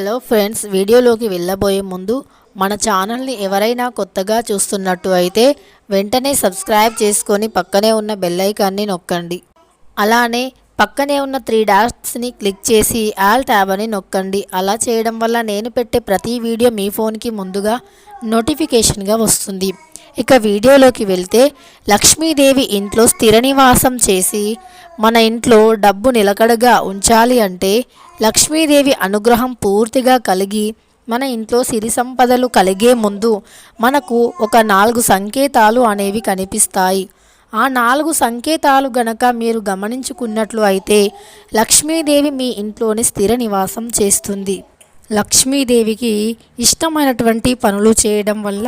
Hello friends వీడియోలోకి వెళ్ళబోయే ముందు మన ఛానల్ని ఎవరైనా కొత్తగా చూస్తున్నట్టు అయితే వెంటనే సబ్స్క్రైబ్ చేసుకొని పక్కనే ఉన్న బెల్లైకాన్ని నొక్కండి. అలానే పక్కనే ఉన్న త్రీ డాట్స్ని క్లిక్ చేసి ఆల్ ట్యాబ్ అని నొక్కండి. అలా చేయడం వల్ల నేను పెట్టే ప్రతి వీడియో మీ ఫోన్కి ముందుగా నోటిఫికేషన్గా వస్తుంది. ఇక వీడియోలోకి వెళ్తే లక్ష్మీదేవి ఇంట్లో స్థిర నివాసం చేసి మన ఇంట్లో డబ్బు నిలకడగా ఉంచాలి అంటే లక్ష్మీదేవి అనుగ్రహం పూర్తిగా కలిగి మన ఇంట్లో సిరి సంపదలు కలిగే ముందు మనకు ఒక నాలుగు సంకేతాలు అనేవి కనిపిస్తాయి. ఆ నాలుగు సంకేతాలు గనక మీరు గమనించుకున్నట్లు అయితే లక్ష్మీదేవి మీ ఇంట్లోని స్థిర నివాసం చేస్తుంది. లక్ష్మీదేవికి ఇష్టమైనటువంటి పనులు చేయడం వల్ల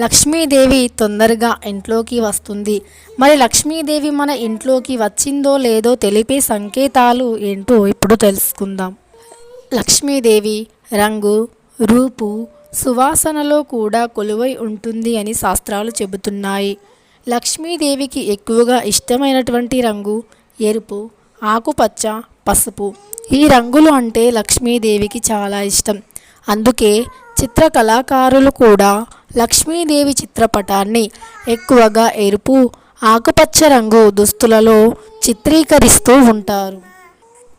లక్ష్మీదేవి తొందరగా ఇంట్లోకి వస్తుంది. మరి లక్ష్మీదేవి మన ఇంట్లోకి వచ్చిందో లేదో తెలిపే సంకేతాలు ఏంటో ఇప్పుడు తెలుసుకుందాం. లక్ష్మీదేవి రంగు రూపు సువాసనలో కూడా కొలువై ఉంటుంది అని శాస్త్రాలు చెబుతున్నాయి. లక్ష్మీదేవికి ఎక్కువగా ఇష్టమైనటువంటి రంగు ఎరుపు ఆకుపచ్చ పసుపు. ఈ రంగులు అంటే లక్ష్మీదేవికి చాలా ఇష్టం. అందుకే చిత్ర కళాకారులు కూడా లక్ష్మీదేవి చిత్రపటాన్ని ఎక్కువగా ఎరుపు ఆకుపచ్చ రంగు దుస్తులలో చిత్రీకరిస్తూ ఉంటారు.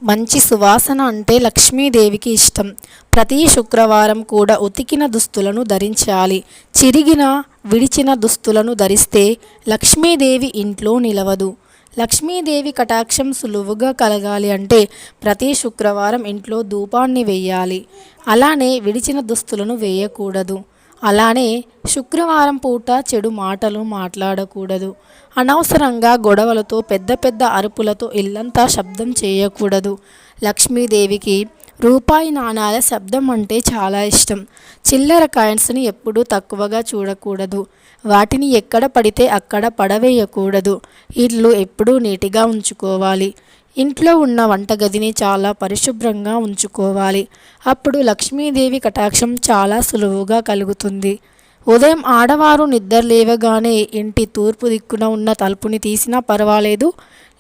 మంచి సువాసన అంటే లక్ష్మీదేవికి ఇష్టం. ప్రతి శుక్రవారం కూడా ఉతికిన దుస్తులను ధరించాలి. చిరిగిన విడిచిన దుస్తులను ధరిస్తే లక్ష్మీదేవి ఇంట్లో నిలవదు. లక్ష్మీదేవి కటాక్షం సులువుగా కలగాలి అంటే ప్రతి శుక్రవారం ఇంట్లో ధూపాన్ని వేయాలి అలానే విడిచిన దుస్తులను వేయకూడదు. అలానే శుక్రవారం పూట చెడు మాటలు మాట్లాడకూడదు. అనవసరంగా గొడవలతో పెద్ద పెద్ద అరుపులతో ఇల్లంతా శబ్దం చేయకూడదు. లక్ష్మీదేవికి రూపాయి నాణాల శబ్దం అంటే చాలా ఇష్టం. చిల్లర కాయిన్స్ని ఎప్పుడూ తక్కువగా చూడకూడదు. వాటిని ఎక్కడ పడితే అక్కడ పడవేయకూడదు. ఇల్లు ఎప్పుడూ నీటిగా ఉంచుకోవాలి. ఇంట్లో ఉన్న వంటగదిని చాలా పరిశుభ్రంగా ఉంచుకోవాలి. అప్పుడు లక్ష్మీదేవి కటాక్షం చాలా సులువుగా కలుగుతుంది. ఉదయం ఆడవారు నిద్ర లేవగానే ఇంటి తూర్పు దిక్కున ఉన్న తలుపుని తీసినా పర్వాలేదు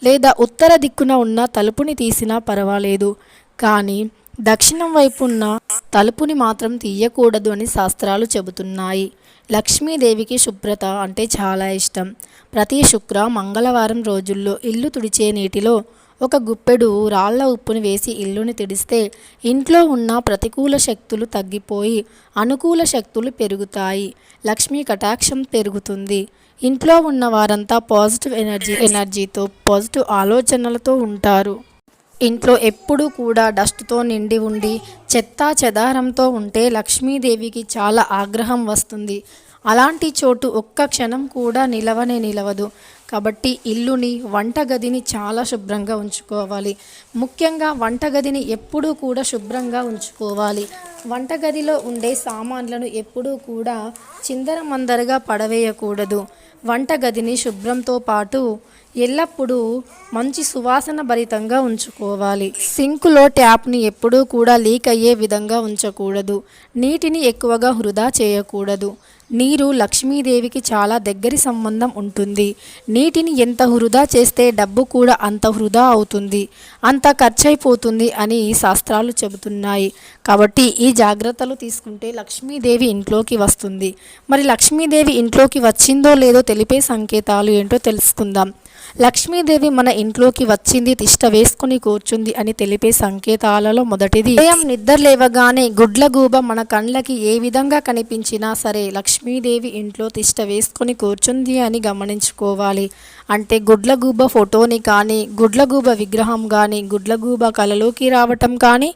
లేదా ఉత్తర దిక్కున ఉన్న తలుపుని తీసినా పర్వాలేదు. కానీ దక్షిణం వైపు ఉన్న తలుపుని మాత్రం తీయకూడదు అని శాస్త్రాలు చెబుతున్నాయి. లక్ష్మీదేవికి శుభ్రత అంటే చాలా ఇష్టం. ప్రతి శుక్ర మంగళవారం రోజుల్లో ఇల్లు తుడిచే నీటిలో ఒక గుప్పెడు రాళ్ళ ఉప్పుని వేసి ఇల్లుని తిడిస్తే ఇంట్లో ఉన్న ప్రతికూల శక్తులు తగ్గిపోయి అనుకూల శక్తులు పెరుగుతాయి. లక్ష్మీ కటాక్షం పెరుగుతుంది. ఇంట్లో ఉన్న వారంతా పాజిటివ్ ఎనర్జీ ఎనర్జీతో పాజిటివ్ ఆలోచనలతో ఉంటారు. ఇంట్లో ఎప్పుడూ కూడా డస్ట్తో నిండి ఉండి చెత్తా చెదారంతో ఉంటే లక్ష్మీదేవికి చాలా ఆగ్రహం వస్తుంది. అలాంటి చోటు ఒక్క క్షణం కూడా నిలవనే నిలవదు. కాబట్టి ఇల్లుని వంటగదిని చాలా శుభ్రంగా ఉంచుకోవాలి. ముఖ్యంగా వంటగదిని ఎప్పుడూ కూడా శుభ్రంగా ఉంచుకోవాలి. వంటగదిలో ఉండే సామాన్లను ఎప్పుడూ కూడా చిందరమందరగా పడవేయకూడదు. వంటగదిని శుభ్రంతో పాటు ఎల్లప్పుడూ మంచి సువాసన భరితంగా ఉంచుకోవాలి. సింకులో ట్యాప్ని ఎప్పుడూ కూడా లీక్ అయ్యే విధంగా ఉంచకూడదు. నీటిని ఎక్కువగా వృధా చేయకూడదు. నీరు లక్ష్మీదేవికి చాలా దగ్గరి సంబంధం ఉంటుంది. నీటిని ఎంత వృధా చేస్తే డబ్బు కూడా అంత వృధా అవుతుంది. అంత ఖర్చయిపోతుంది అని శాస్త్రాలు చెబుతున్నాయి. కాబట్టి ఈ జాగ్రత్తలు తీసుకుంటే లక్ష్మీదేవి ఇంట్లోకి వస్తుంది. మరి లక్ష్మీదేవి ఇంట్లోకి వచ్చిందో లేదో తెలిపే సంకేతాలు ఏంటో తెలుసుకుందాం. లక్ష్మీదేవి మన ఇంట్లోకి వచ్చింది తిష్ట వేసుకుని కూర్చుంది అని తెలిపే సంకేతాలలో మొదటిది. ఉదయం నిద్ర లేవగానే గుడ్లగూబ మన కండ్లకి ఏ విధంగా కనిపించినా సరే లక్ష్మీదేవి ఇంట్లో తిష్ట వేసుకుని కూర్చుంది అని గమనించుకోవాలి. అంటే గుడ్లగూబ ఫోటోని కానీ గుడ్లగూబ విగ్రహం కానీ గుడ్లగూబ కలలోకి రావటం కానీ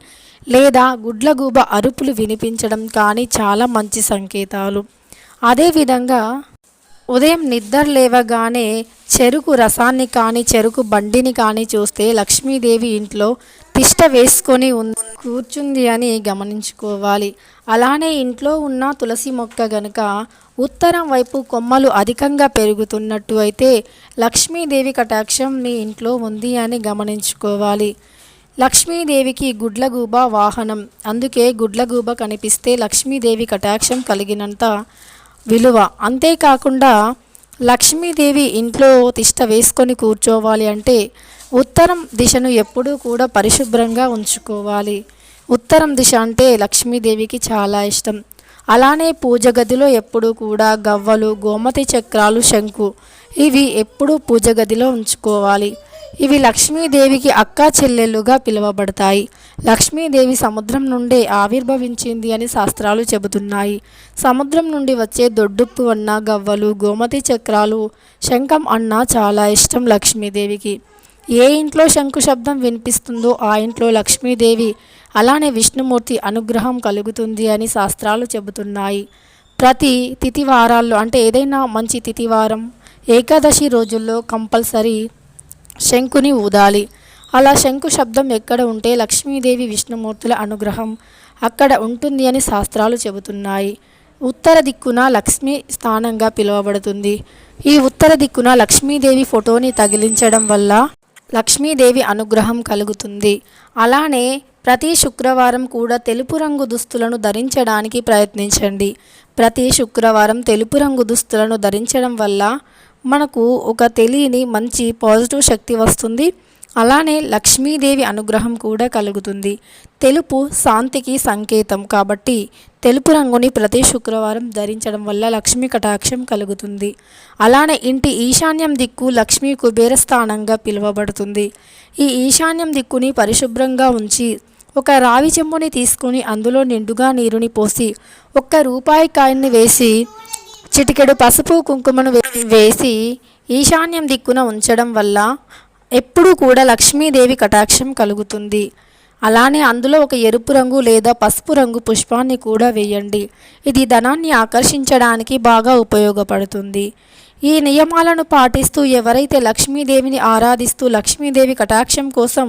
లేదా గుడ్లగూబ అరుపులు వినిపించడం కానీ చాలా మంచి సంకేతాలు. అదేవిధంగా ఉదయం నిద్ర లేవగానే చెరుకు రసాన్ని కానీ చెరుకు బండిని కానీ చూస్తే లక్ష్మీదేవి ఇంట్లో తిష్ట వేసుకొని కూర్చుంది అని గమనించుకోవాలి. అలానే ఇంట్లో ఉన్న తులసి మొక్క గనుక ఉత్తరం వైపు కొమ్మలు అధికంగా పెరుగుతున్నట్టు అయితే లక్ష్మీదేవి కటాక్షం మీ ఇంట్లో ఉంది అని గమనించుకోవాలి. లక్ష్మీదేవికి గుడ్లగూబ వాహనం. అందుకే గుడ్లగూబ కనిపిస్తే లక్ష్మీదేవి కటాక్షం కలిగినంత విలువ. అంతేకాకుండా లక్ష్మీదేవి ఇంట్లో తిష్ట వేసుకొని కూర్చోవాలి అంటే ఉత్తరం దిశను ఎప్పుడూ కూడా పరిశుభ్రంగా ఉంచుకోవాలి. ఉత్తరం దిశ అంటే లక్ష్మీదేవికి చాలా ఇష్టం. అలానే పూజ గదిలో ఎప్పుడూ కూడా గవ్వలు గోమతి చక్రాలు శంకు ఇవి ఎప్పుడూ పూజ గదిలో ఉంచుకోవాలి. ఇవి లక్ష్మీదేవికి అక్కా చెల్లెలుగా పిలువబడతాయి. లక్ష్మీదేవి సముద్రం నుండే ఆవిర్భవించింది అని శాస్త్రాలు చెబుతున్నాయి. సముద్రం నుండి వచ్చే దొడ్డుప్పు అన్న గవ్వలు గోమతి చక్రాలు శంఖం అన్న చాలా ఇష్టం లక్ష్మీదేవికి. ఏ ఇంట్లో శంకు శబ్దం వినిపిస్తుందో ఆ ఇంట్లో లక్ష్మీదేవి అలానే విష్ణుమూర్తి అనుగ్రహం కలుగుతుంది అని శాస్త్రాలు చెబుతున్నాయి. ప్రతి తిథి వారాల్లో అంటే ఏదైనా మంచి తిథివారం ఏకాదశి రోజుల్లో కంపల్సరీ శంకుని ఊదాలి. అలా శంకు శబ్దం ఎక్కడ ఉంటే లక్ష్మీదేవి విష్ణుమూర్తుల అనుగ్రహం అక్కడ ఉంటుంది అని శాస్త్రాలు చెబుతున్నాయి. ఉత్తర దిక్కున లక్ష్మీ స్థానంగా పిలువబడుతుంది. ఈ ఉత్తర దిక్కున లక్ష్మీదేవి ఫోటోని తగిలించడం వల్ల లక్ష్మీదేవి అనుగ్రహం కలుగుతుంది. అలానే ప్రతి శుక్రవారం కూడా తెలుపు రంగు దుస్తులను ధరించడానికి ప్రయత్నించండి. ప్రతి శుక్రవారం తెలుపు రంగు దుస్తులను ధరించడం వల్ల మనకు ఒక తెలియని మంచి పాజిటివ్ శక్తి వస్తుంది. అలానే లక్ష్మీదేవి అనుగ్రహం కూడా కలుగుతుంది. తెలుపు శాంతికి సంకేతం కాబట్టి తెలుపు రంగుని ప్రతి శుక్రవారం ధరించడం వల్ల లక్ష్మీ కటాక్షం కలుగుతుంది. అలానే ఇంటి ఈశాన్యం దిక్కు లక్ష్మీ కుబేర స్థానంగా పిలువబడుతుంది. ఈ ఈశాన్యం దిక్కుని పరిశుభ్రంగా ఉంచి ఒక రావి చెంబుని తీసుకుని అందులో నిండుగా నీరుని పోసి ఒక్క రూపాయి కాయన్ని వేసి చిటికెడు పసుపు కుంకుమను వేసి ఈశాన్యం దిక్కున ఉంచడం వల్ల ఎప్పుడూ కూడా లక్ష్మీదేవి కటాక్షం కలుగుతుంది. అలానే అందులో ఒక ఎరుపు రంగు లేదా పసుపు రంగు పుష్పాన్ని కూడా వేయండి. ఇది ధనాన్ని ఆకర్షించడానికి బాగా ఉపయోగపడుతుంది. ఈ నియమాలను పాటిస్తూ ఎవరైతే లక్ష్మీదేవిని ఆరాధిస్తూ లక్ష్మీదేవి కటాక్షం కోసం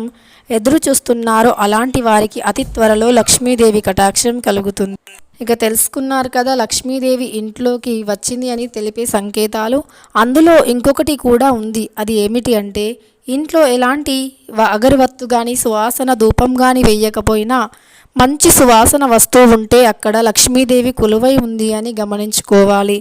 ఎదురు చూస్తున్నారో అలాంటి వారికి అతి త్వరలో లక్ష్మీదేవి కటాక్షం కలుగుతుంది. ఇక తెలుసుకున్నారు కదా లక్ష్మీదేవి ఇంట్లోకి వచ్చింది అని తెలిపే సంకేతాలు. అందులో ఇంకొకటి కూడా ఉంది. అది ఏమిటి అంటే ఇంట్లో ఎలాంటి అగరవత్తు కానీ సువాసన ధూపం కానీ వేయకపోయినా మంచి సువాసన వస్తువు ఉంటే అక్కడ లక్ష్మీదేవి కొలువై ఉంది అని గమనించుకోవాలి.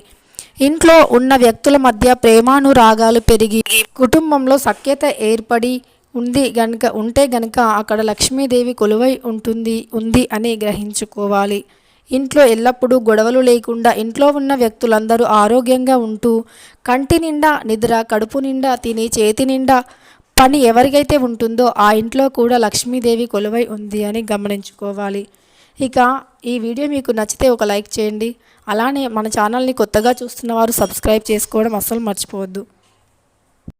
ఇంట్లో ఉన్న వ్యక్తుల మధ్య ప్రేమానురాగాలు పెరిగి కుటుంబంలో సఖ్యత ఏర్పడి ఉంది గనుక ఉంటే గనుక అక్కడ లక్ష్మీదేవి కొలువై ఉంటుంది ఉంది అని గ్రహించుకోవాలి. ఇంట్లో ఎల్లప్పుడూ గొడవలు లేకుండా ఇంట్లో ఉన్న వ్యక్తులందరూ ఆరోగ్యంగా ఉంటూ కంటి నిండా నిద్ర కడుపు నిండా తిని చేతి నిండా పని ఎవరికైతే ఉంటుందో ఆ ఇంట్లో కూడా లక్ష్మీదేవి కొలువై ఉంది అని గమనించుకోవాలి. ఇక ఈ వీడియో మీకు నచ్చితే ఒక లైక్ చేయండి. అలానే మన ఛానల్ని కొత్తగా చూస్తున్న వారు సబ్స్క్రైబ్ చేసుకోవడం అస్సలు మర్చిపోవద్దు.